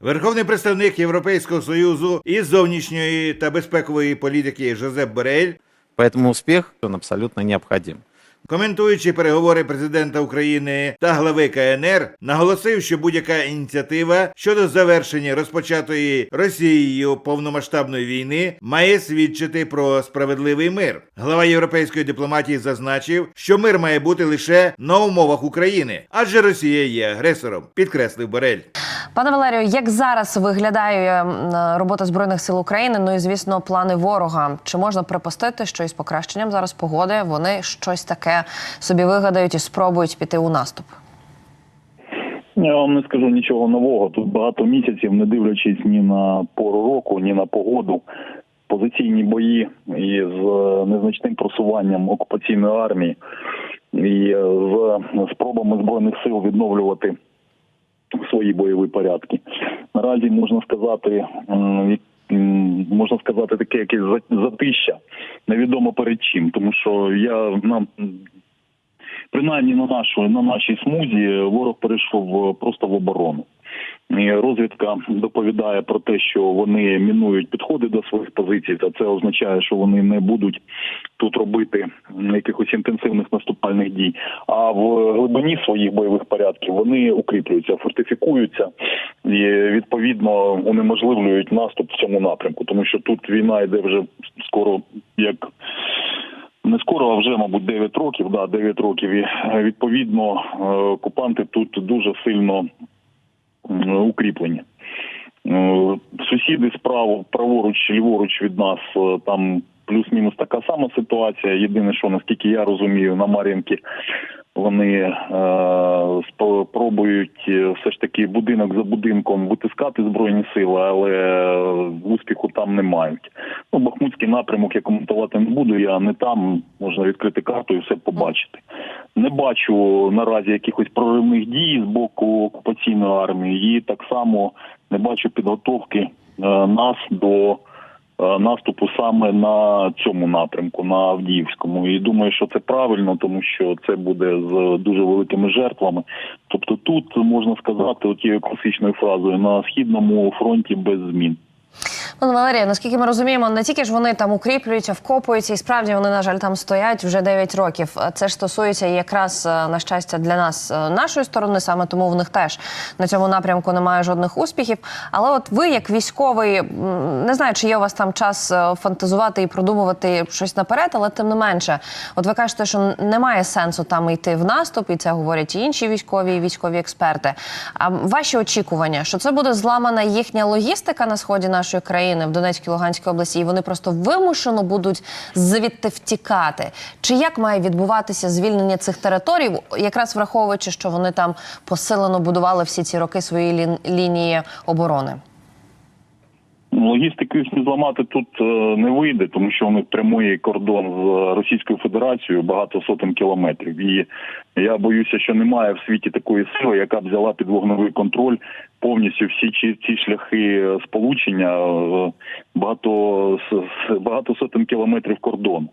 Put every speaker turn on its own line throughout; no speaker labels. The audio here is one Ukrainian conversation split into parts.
Верховний представник Європейського союзу із зовнішньої та безпекової політики Жозеп Борель,
Поэтому успех он абсолютно необходим.
Коментуючи переговори президента України та глави КНР, наголосив, що будь-яка ініціатива щодо завершення розпочатої Росією повномасштабної війни має свідчити про справедливий мир. Глава європейської дипломатії зазначив, що мир має бути лише на умовах України, адже Росія є агресором, підкреслив Борель.
Пане Валерію, як зараз виглядає робота збройних сил України? Ну і звісно, плани ворога. Чи можна припустити, що із покращенням зараз погоди вони щось таке собі вигадають і спробують піти у наступ?
Я вам не скажу нічого нового. Тут багато місяців, не дивлячись ні на пору року, ні на погоду. Позиційні бої із е, незначним просуванням окупаційної армії і е, з спробами збройних сил відновлювати свої бойові порядки. Наразі можна сказати, можна сказати, таке якесь за- затища, невідомо перед чим, тому що я нам принаймні на нашу на нашій смузі ворог перейшов е, просто в оборону. Розвідка доповідає про те, що вони мінують підходи до своїх позицій, та це означає, що вони не будуть тут робити якихось інтенсивних наступальних дій. А в глибині своїх бойових порядків вони укріплюються, фортифікуються і відповідно унеможливлюють наступ в цьому напрямку, тому що тут війна йде вже скоро як не скоро, а вже, мабуть, 9 років. Да, 9 років. І відповідно е, окупанти тут дуже сильно укріплені. Е, Сусіди справа праворуч, ліворуч від нас е, там плюс-мінус така сама ситуація. Єдине, що наскільки я розумію, на Мар'їнки вони е, пробують е, все ж таки будинок за будинком витискати збройні сили, але е, успіху там не мають. Ну, Бахмутський напрямок я коментувати не буду. Я не там можна відкрити карту і все побачити. Не бачу наразі якихось проривних дій з боку окупаційної армії, і так само не бачу підготовки нас до наступу саме на цьому напрямку, на Авдіївському. І думаю, що це правильно, тому що це буде з дуже великими жертвами. Тобто, тут можна сказати, отією класичною фразою на східному фронті без змін.
Пане Валерію, наскільки ми розуміємо, не тільки ж вони там укріплюються, вкопуються, і справді вони, на жаль, там стоять вже 9 років. Це ж стосується якраз е, на щастя для нас е, нашої сторони, саме тому в них теж на цьому напрямку немає жодних успіхів. Але от ви, як військовий, не знаю, чи є у вас там час е, фантазувати і продумувати щось наперед, але тим не менше, от ви кажете, що немає сенсу там йти в наступ, і це говорять і інші військові і військові експерти. А ваші очікування, що це буде зламана їхня логістика на сході нашої країни в Донецькій Луганській області, і вони просто вимушено будуть звідти втікати. Чи як має відбуватися звільнення цих територій, якраз враховуючи, що вони там посилено будували всі ці роки свої лін- лінії оборони?
Логістику їх не зламати тут е, не вийде, тому що у них прямий кордон з Російською Федерацією багато сотень кілометрів. І я боюся, що немає в світі такої сили, яка б взяла під вогневий контроль повністю всі ці, шляхи е, сполучення е, багато багато сотень кілометрів кордону.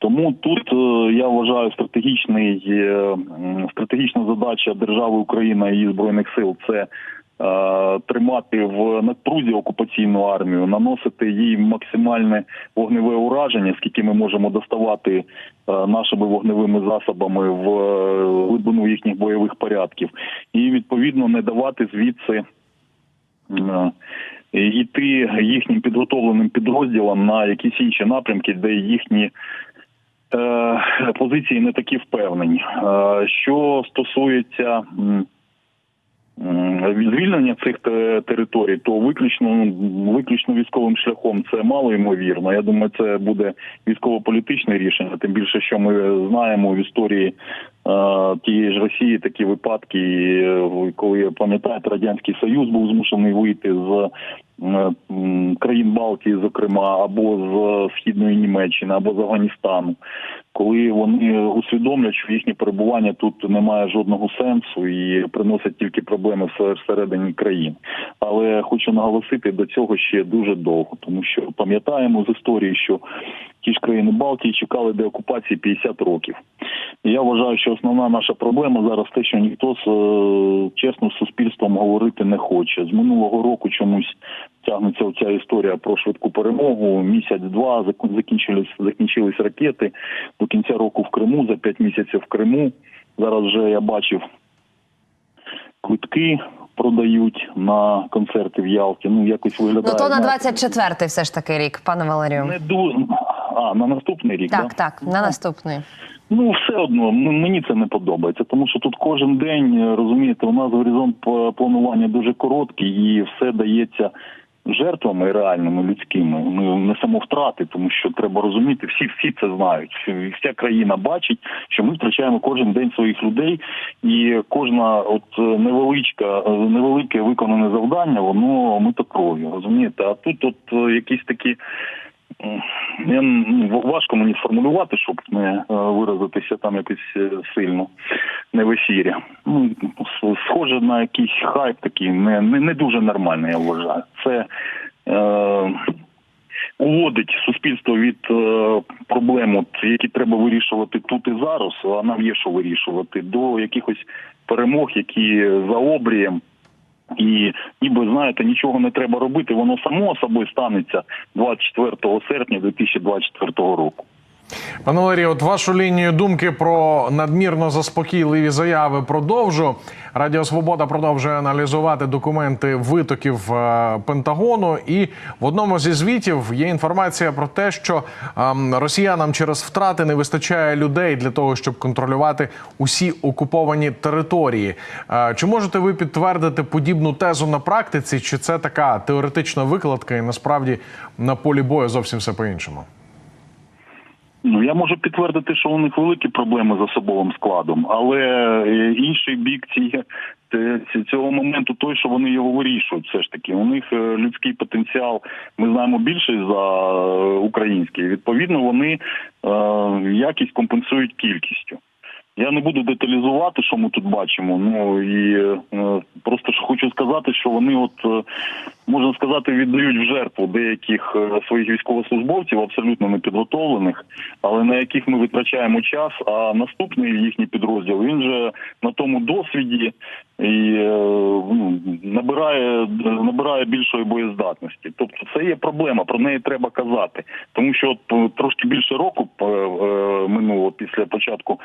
Тому тут я вважаю стратегічний стратегічна задача держави Україна і її збройних сил це тримати в напрузі окупаційну армію, наносити їй максимальне вогневе ураження, скільки ми можемо доставати е, нашими вогневими засобами в е, глибину їхніх бойових порядків, і відповідно не давати звідси. е, Йти їхнім підготовленим підрозділам на якісь інші напрямки, де їхні е, позиції не такі впевнені. Е, що стосується звільнення цих територій, то виключно виключно військовим шляхом це мало ймовірно. Я думаю, це буде військово-політичне рішення. Тим більше, що ми знаємо в історії тієї ж Росії такі випадки, е, коли пам'ятаєте, радянський союз був змушений вийти з е, країн Балтії, зокрема, або з східної Німеччини, або з Афганістану, коли вони усвідомлять, що їхнє перебування тут не має жодного сенсу і приносить тільки проблеми все- всередині країн. Але хочу наголосити до цього ще дуже довго, тому що пам'ятаємо з історії, що ті ж країни Балтії чекали деокупації 50 років. І я вважаю, що основна наша проблема зараз те, що ніхто з е, чесно з суспільством говорити не хоче. З минулого року чомусь тягнеться оця історія про швидку перемогу. Місяць-два закінчились закінчились ракети до кінця року в Криму, за п'ять місяців в Криму. Зараз вже я бачив квитки продають на концерти в Ялті. Ну якось
Ну
виглядає.
то на
знаєте,
24-й все ж таки рік, пане Валерію.
не дуже. А, на наступний рік,
Так,
да?
так, на наступний.
Ну, все одно, мені це не подобається, тому що тут кожен день, е, розумієте, у нас горизонт планування дуже короткий і все дається жертвами реальними людськими. Ну, не самовтрати, тому що треба розуміти, всі всі це знають. Вся країна бачить, що ми втрачаємо кожен день своїх людей, і кожна от е, невеличка, е, невелике виконане завдання, воно мито кров'ю, розумієте? А тут от якісь такі. Я, важко мені сформулювати, щоб не е, виразитися там якось е, сильно не в ефірі. Ну, схоже на якийсь хайп такий, не, не, не дуже нормальний, я вважаю. Це е, уводить суспільство від е, проблем, от, які треба вирішувати тут і зараз, а нам є що вирішувати, до якихось перемог, які за обрієм і ніби знаєте, нічого не треба робити, воно само собою станеться 24 серпня 2024 року.
Пане Валерій, от вашу лінію думки про надмірно заспокійливі заяви продовжу. Радіо Свобода продовжує аналізувати документи витоків е, Пентагону. І в одному зі звітів є інформація про те, що ем, росіянам через втрати не вистачає людей для того, щоб контролювати усі окуповані території. Е, Чи можете ви підтвердити подібну тезу на практиці? Чи це така теоретична викладка, і насправді на полі бою зовсім все по-іншому?
Ну я можу підтвердити, що у них великі проблеми з особовим складом, але е, інший бік цієї цього моменту той, що вони його вирішують. Все ж таки, у них е, людський потенціал. Ми знаємо більше за е, український. Відповідно, вони якість компенсують кількістю. Я не буду деталізувати, що ми тут бачимо. Ну і е, просто ж хочу сказати, що вони, от е, можна сказати, віддають в жертву деяких е, своїх військовослужбовців, абсолютно непідготовлених, але на яких ми витрачаємо час. А наступний їхній підрозділ він же на тому досвіді і е, ну, набирає набирає більшої боєздатності. Тобто це є проблема, про неї треба казати, тому що от трошки більше року е, е, минуло після початку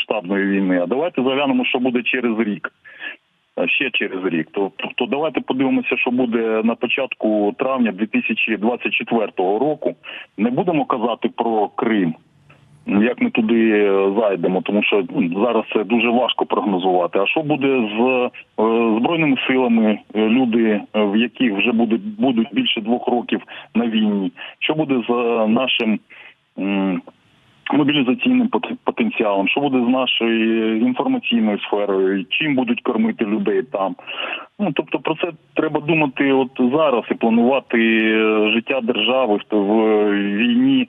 широкомасштабної війни. А давайте заглянемо, що буде через рік. Ще через рік. То- Тобто, давайте подивимося, що буде на початку травня 2024 року. Не будемо казати про Крим. Як ми туди е, зайдемо, тому що зараз це дуже важко прогнозувати. А що буде з е, збройними силами, е, люди, в яких вже буде будуть більше двох років на війні? Що буде з нашим мобілізаційним потенціалом? Що буде з нашою інформаційною сферою? Чим будуть кормити людей там? Ну тобто про це треба думати от зараз і планувати е, життя держави в, війні